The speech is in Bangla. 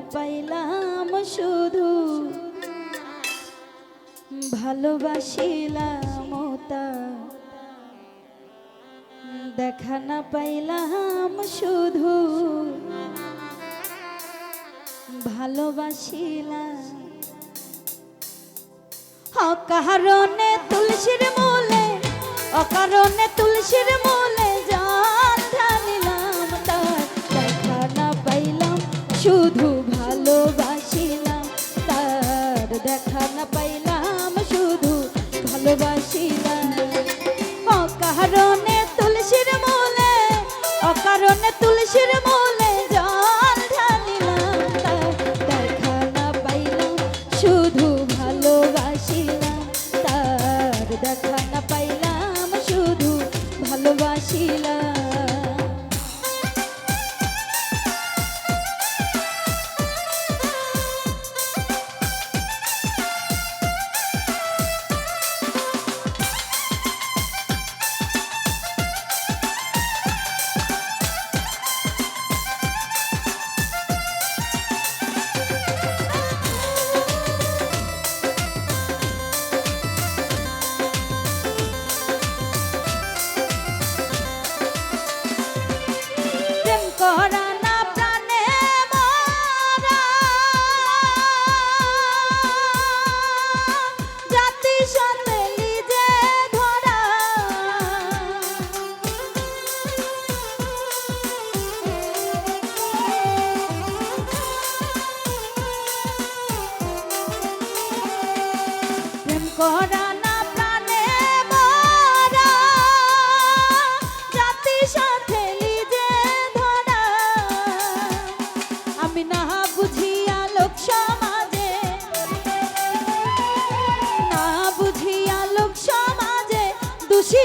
পাইলাম শুধু। ভালোবাসিলাম দেখা না পাইলাম শুধু। ভালোবাসিলাম। অকারণে তুলসীর মূলে অকারণে তুলসীর মূলে দেখা না পাইলাম করা না প্রাণে মরা জাতি সাথে লিজে ধরা। আমি না বুঝিয়া লোক সমাজে, না বুঝিয়া লোক সমাজে দোষী